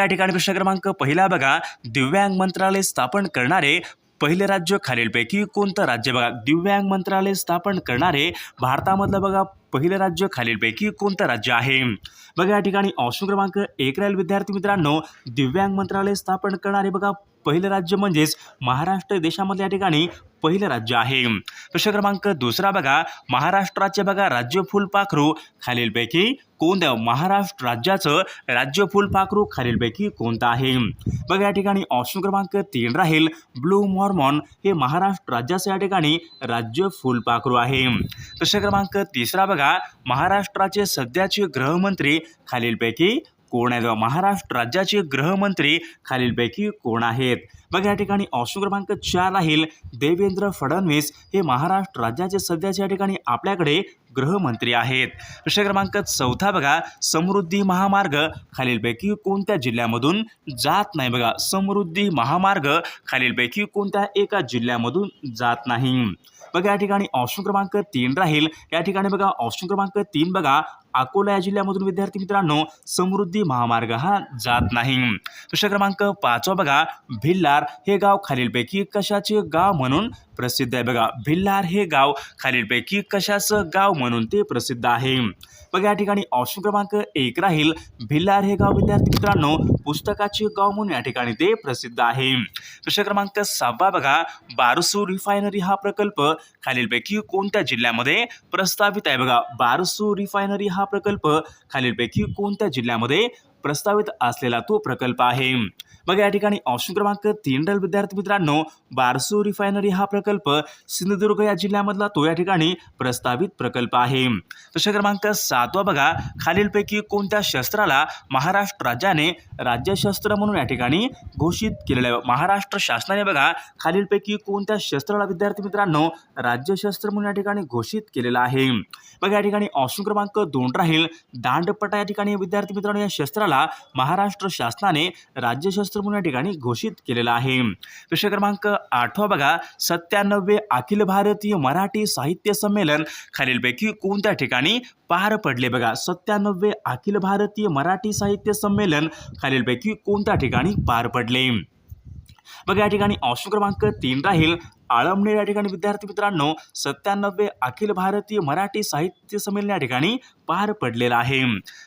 या ठिकाणी प्रश्न क्रमांक पहिला बघा. दिव्यांग मंत्रालय स्थापन करणारे पहिले राज्य खालीलपैकी कोणतं राज्य बघा? दिव्यांग मंत्रालय स्थापन करणारे भारतामधलं बघा पहिलं राज्य खालीलपैकी कोणतं राज्य आहे? बघा या ठिकाणी ऑप्शन क्रमांक एक राहील विद्यार्थी मित्रांनो. दिव्यांग मंत्रालय स्थापन करणारे बघा पहिलं राज्य म्हणजेच महाराष्ट्र देशामध्ये या ठिकाणी पहिलं राज्य आहे. प्रश्न क्रमांक दुसरा बघा. महाराष्ट्राचे बघा. राज्य फुलपाखरू खालीलपैकी कोणत्या महाराष्ट्र राज्याचं राज्य फुलपाखरू खालीलपैकी कोणतं आहे? बघा या ठिकाणी ऑप्शन क्रमांक तीन राहील. ब्लू मॉर्मॉन हे महाराष्ट्र राज्याचं या ठिकाणी राज्य फुलपाखरू आहे. प्रश्न क्रमांक तिसरा बघा. महाराष्ट्राचे सध्याचे गृहमंत्री खालीलपैकी कोण आहेत? महाराष्ट्र राज्याचे गृहमंत्री खालीलपैकी कोण आहेत? बघा या ठिकाणी ऑप्शन क्रमांक चार राहील देवेंद्र फडणवीस. हे महाराष्ट्र राज्याचे सध्याच्या या ठिकाणी आपल्याकडे गृहमंत्री आहेत. प्रश्न क्रमांक चौथा बघा समृद्धी महामार्ग खालीलपैकी कोणत्या जिल्ह्यामधून जात नाही? बघा समृद्धी महामार्ग खालीलपैकी कोणत्या एका जिल्ह्यामधून जात नाही? बघा या ठिकाणी ऑप्शन क्रमांक तीन राहील. या ठिकाणी बघा ऑप्शन क्रमांक तीन बघा अकोला या जिल्ह्यामधून विद्यार्थी मित्रांनो समृद्धी महामार्ग हा जात नाही. प्रश्न क्रमांक पाचवा बघा भिल्लार हे गाव खालीलपैकी कशाचे गाव म्हणून प्रसिद्ध आहे? बघा भिल्लार हे गाव खालीलपैकी कशाचं गाव म्हणून ते प्रसिद्ध आहे? मग या ठिकाणी ऑप्शन क्रमांक एक राहील. भिल्लार हे गाव विद्यार्थी मित्रांनो पुस्तकाचे गाव म्हणून या ठिकाणी ते प्रसिद्ध आहे. प्रश्न क्रमांक सहावा बघा बारसू रिफायनरी हा प्रकल्प खालीलपैकी कोणत्या जिल्ह्यामध्ये प्रस्तावित आहे? बघा बारसू रिफायनरी हा प्रकल्प खालीलपैकी कोणत्या जिल्ह्यामध्ये प्रस्तावित असलेला तो प्रकल्प आहे? मग या ठिकाणी ऑप्शन क्रमांक तीन राहील विद्यार्थी मित्रांनो. बारसू रिफायनरी हा प्रकल्प सिंधुदुर्ग या जिल्ह्यामधला तो या ठिकाणी प्रस्तावित प्रकल्प आहे. प्रश्न क्रमांक सातवा बघा. खालीलपैकी कोणत्या शस्त्राला महाराष्ट्र राज्याने राज्यशस्त्र म्हणून या ठिकाणी घोषित केलेलं आहे? महाराष्ट्र शासनाने बघा. खालीलपैकी कोणत्या शस्त्राला विद्यार्थी मित्रांनो राज्यशस्त्र म्हणून या ठिकाणी घोषित केलेलं आहे? बघा या ठिकाणी ऑप्शन क्रमांक दोन राहील. दांडपट्टा या ठिकाणी विद्यार्थी मित्रांनो या शस्त्राला महाराष्ट्र शासनाने राज्यशस्त्र म्हणून या ठिकाणी घोषित केलेलं आहे. प्रश्न क्रमांक आठवा बघा. सत्त्याण्णवे अखिल भारतीय मराठी साहित्य संमेलन खालीलपैकी कोणत्या ठिकाणी पार पडले बघा? सत्त्याण्णवे अखिल भारतीय मराठी साहित्य संमेलन खालीलपैकी कोणत्या ठिकाणी पार पडले? बघा या ठिकाणी ऑप्शन क्रमांक तीन राहील. आळमनेर या ठिकाणी विद्यार्थी मित्रांनो सत्त्याण्णवे अखिल भारतीय मराठी साहित्य संमेलन या ठिकाणी पार पडलेलं आहे.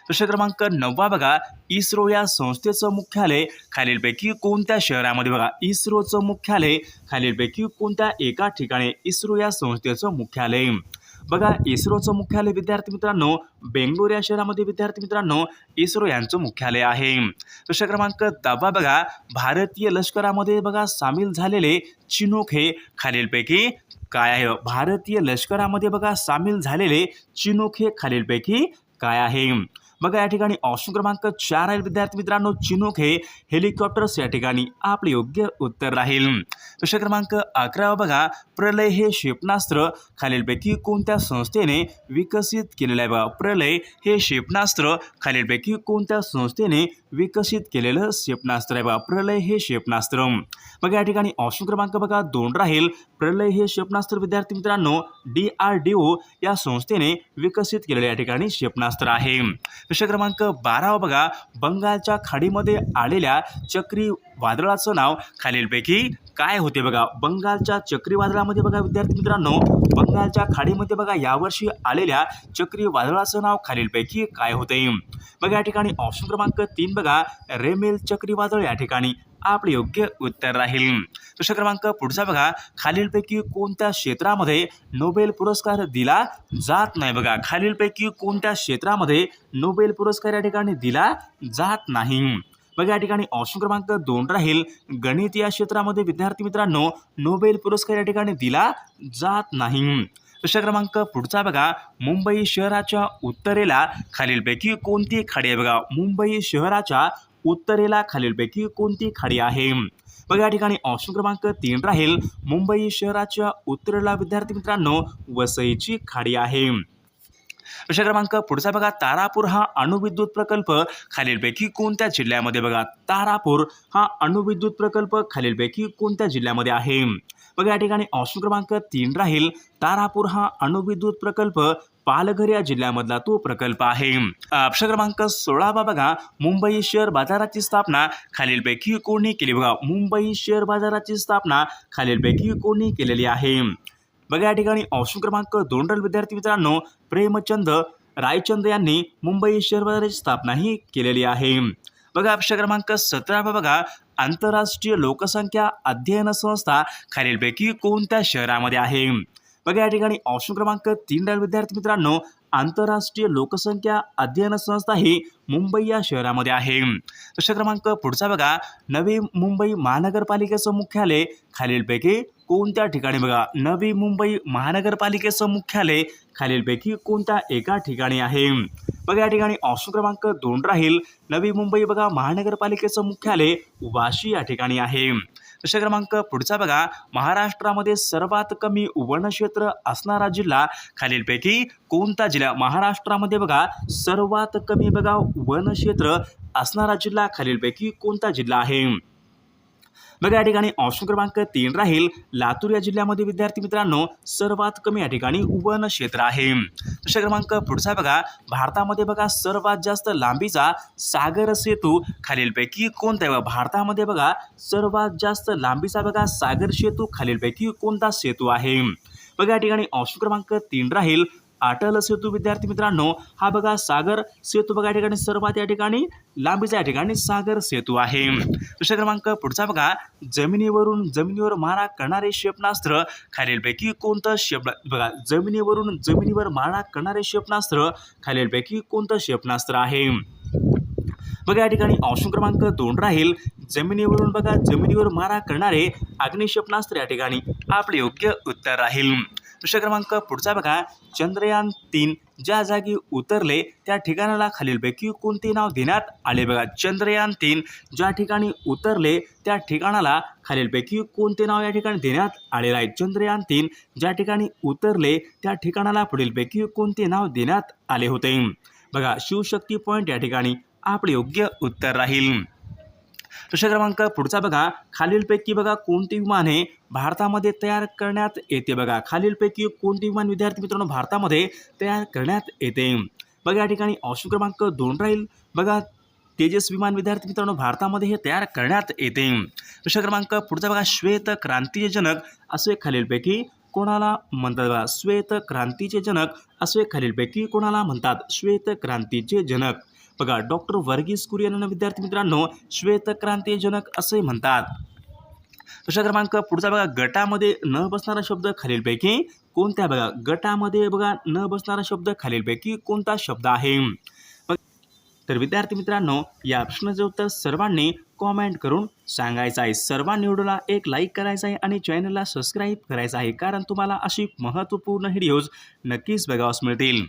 प्रश्न क्रमांक नववा बघा इस्रो या संस्थेचं मुख्यालय खालीलपैकी कोणत्या शहरामध्ये बघा? इस्रोचं मुख्यालय खालीलपैकी कोणत्या एका ठिकाणी? इस्रो या संस्थेचं मुख्यालय. बघा इस्रोचं मुख्यालय विद्यार्थी मित्रांनो बेंगलोर या शहरामध्ये विद्यार्थी मित्रांनो इस्रो यांचं मुख्यालय आहे. प्रश्न क्रमांक दहावा बघा भारतीय लष्करामध्ये बघा सामील झालेले चिनोक हे खालीलपैकी काय आहे? भारतीय लष्करामध्ये बघा सामील झालेले चिनोक हे खालीलपैकी काय आहे? बघा या ठिकाणी ऑप्शन क्रमांक चार आहे विद्यार्थी मित्रांनो. चिनूक हे हेलिकॉप्टर्स या ठिकाणी आपले योग्य उत्तर राहील. प्रश्न क्रमांक अकरा बघा. प्रलय हे क्षेपणास्त्र खालीलपैकी कोणत्या संस्थेने विकसित केलेलं आहे बघा. प्रलय हे क्षेपणास्त्र खालीलपैकी कोणत्या संस्थेने विकसित केलेलं क्षेपणास्त्र आहे बघा. प्रलय हे क्षेपणास्त्र. बघा या ठिकाणी ऑप्शन क्रमांक बघा दोन राहील. प्रलय हे क्षेपणास्त्र विद्यार्थी मित्रांनो डी आर डी ओ या संस्थेने विकसित केलेलं या ठिकाणी क्षेपणास्त्र आहे. प्रश्न क्रमांक बारावा बघा बंगालच्या खाडीमध्ये आलेल्या चक्री वादळाचं नाव खालीलपैकी काय होते बघा? बंगालच्या चक्रीवादळामध्ये बघा विद्यार्थी मित्रांनो बंगालच्या खाडीमध्ये बघा यावर्षी आलेल्या चक्रीवादळाचं नाव खालीलपैकी काय होते? बघा या ठिकाणी ऑप्शन क्रमांक तीन बघा रेमेल चक्रीवादळ या ठिकाणी. आपले योग्य उत्तर राहील. प्रश्न क्रमांक पुढचा बघा. खालीलपैकी कोणत्या क्षेत्रामध्ये नोबेल पुरस्कार दिला जात नाही? बघा खालीलपैकी कोणत्या क्षेत्रामध्ये नोबेल पुरस्कार या ठिकाणी दिला जात नाही? बघा या ठिकाणी ऑप्शन क्रमांक दोन राहील. गणित या क्षेत्रामध्ये विद्यार्थी मित्रांनो नोबेल पुरस्कार या ठिकाणी दिला जात नाही. प्रश्न क्रमांक पुढचा बघा. मुंबई शहराच्या उत्तरेला खालीलपैकी कोणती खाडी आहे? बघा मुंबई शहराच्या उत्तरेला खालीलपैकी कोणती खाडी आहे? बघा या ठिकाणी ऑप्शन क्रमांक तीन राहील. मुंबई शहराच्या उत्तरेला विद्यार्थी मित्रांनो वसईची खाडी आहे. प्रश्न क्रमांक पुढचा बघा तारापूर हा अणुविद्युत प्रकल्प खालीलपैकी कोणत्या जिल्ह्यामध्ये बघा? तारापूर हा अणुविद्युत प्रकल्प खालीलपैकी कोणत्या जिल्ह्यामध्ये आहे? बघा या ठिकाणी ऑप्शन क्रमांक तीन राहील. तारापूर हा अणुविद्युत प्रकल्प पालघर या जिल्ह्यामधला तो प्रकल्प आहे. ऑप्शन क्रमांक सोळावा बघा. मुंबई शेअर बाजाराची स्थापना खालीलपैकी कोणी केली? बघा मुंबई शेअर बाजाराची स्थापना खालीलपैकी कोणी केलेली आहे? बघा या ठिकाणी ऑप्शन क्रमांक दोन रल विद्यार्थी मित्रांनो प्रेमचंद रायचंद यांनी मुंबई शेअर बाजाराची स्थापना ही केलेली आहे. बघा ऑप्शन क्रमांक सतरा बघा. आंतरराष्ट्रीय लोकसंख्या अध्ययन संस्था खालीलपैकी कोणत्या शहरामध्ये आहे? बघा या ठिकाणी ऑप्शन क्रमांक तीन राहील. विद्यार्थी मित्रांनो आंतरराष्ट्रीय लोकसंख्या अध्ययन संस्था ही मुंबई या शहरामध्ये आहे. प्रश्न क्रमांक पुढचा बघा. नवी मुंबई महानगरपालिकेचं मुख्यालय खालीलपैकी कोणत्या ठिकाणी बघा? नवी मुंबई महानगरपालिकेचं मुख्यालय खालीलपैकी कोणत्या एका ठिकाणी आहे? बघा या ठिकाणी ऑप्शन क्रमांक दोन राहील. नवी मुंबई बघा महानगरपालिकेचं मुख्यालय वाशी या ठिकाणी आहे. प्रश्न क्रमांक पुढचा बघा. महाराष्ट्रामध्ये सर्वात कमी वनक्षेत्र असणारा जिल्हा खालीलपैकी कोणता जिल्हा? महाराष्ट्रामध्ये बघा सर्वात कमी बघा वनक्षेत्र असणारा जिल्हा खालीलपैकी कोणता जिल्हा आहे? बघा या ठिकाणी ऑप्शन क्रमांक तीन राहील. लातूर या जिल्ह्यामध्ये विद्यार्थी मित्रांनो सर्वात कमी या ठिकाणी वन क्षेत्र आहे. प्रश्न क्रमांक पुढचा बघा. भारतामध्ये बघा सर्वात जास्त लांबीचा सागर सेतू खालीलपैकी कोणता आहे? बघा भारतामध्ये बघा सर्वात जास्त लांबीचा बघा सागर सेतू खालीलपैकी कोणता सेतू आहे? बघा या ठिकाणी ऑप्शन क्रमांक तीन राहील. अटल सेतू विद्यार्थी मित्रांनो हा बघा सागर सेतू बघा या ठिकाणी सर्वात या ठिकाणी लांबीचा या ठिकाणी सागर सेतू आहे. प्रश्न क्रमांक पुढचा बघा. जमिनीवरून जमिनीवर मारा करणारे क्षेपणास्त्र खालीलपैकी कोणतं क्षेप बघा जमिनीवरून जमिनीवर मारा करणारे क्षेपणास्त्र खालीलपैकी कोणतं क्षेपणास्त्र आहे? बघा या ठिकाणी ऑप्शन क्रमांक दोन राहील. जमिनीवरून बघा जमिनीवर मारा करणारे अग्निक्षेपणास्त्र या ठिकाणी. आपले योग्य उत्तर राहील. प्रश्न क्रमांक पुढचा बघा. चंद्रयान तीन ज्या जागी उतरले त्या ठिकाणाला खालीलपैकी कोणते नाव देण्यात आले बघा? चंद्रयान तीन ज्या ठिकाणी उतरले त्या ठिकाणाला खालीलपैकी कोणते नाव या ठिकाणी देण्यात आलेलं आहे? चंद्रयान तीन ज्या ठिकाणी उतरले त्या ठिकाणाला पुढीलपैकी कोणते नाव देण्यात आले होते? बघा शिवशक्ती पॉईंट या ठिकाणी आपले योग्य उत्तर राहील. प्रश्न क्रमांक पुढचा बघा. खालीलपैकी बघा कोणती विमाने भारतामध्ये तयार करण्यात येते बघा. खालीलपैकी कोणती विमान विद्यार्थी मित्रांनो भारतामध्ये तयार करण्यात येते? बघा या ठिकाणी ऑप्शन क्रमांक दोन राहील. बघा तेजस विमान विद्यार्थी मित्रांनो भारतामध्ये हे तयार करण्यात येते. प्रश्न क्रमांक पुढचा बघा श्वेत क्रांतीचे जनक असे खालीलपैकी कोणाला म्हणतात बघा? श्वेत क्रांतीचे जनक असे खालीलपैकी कोणाला म्हणतात? श्वेत क्रांतीचे जनक. बघा डॉक्टर वर्गीस कुरियन यांना विद्यार्थी मित्रांनो श्वेत जनक असे म्हणतात. प्रश्न क्रमांक पुढचा बघा गटामध्ये न बसणारा शब्द खालीलपैकी कोणत्या बघा? गटामध्ये बघा न बसणारा शब्द खालीलपैकी कोणता शब्द आहे? तर विद्यार्थी मित्रांनो या प्रश्नाचे उत्तर सर्वांनी कॉमेंट करून सांगायचं आहे. सर्वांनी व्हिडिओला एक लाईक करायचा आहे आणि चॅनलला सबस्क्राईब करायचं आहे. कारण तुम्हाला अशी महत्त्वपूर्ण व्हिडिओज नक्कीच बघावास मिळतील.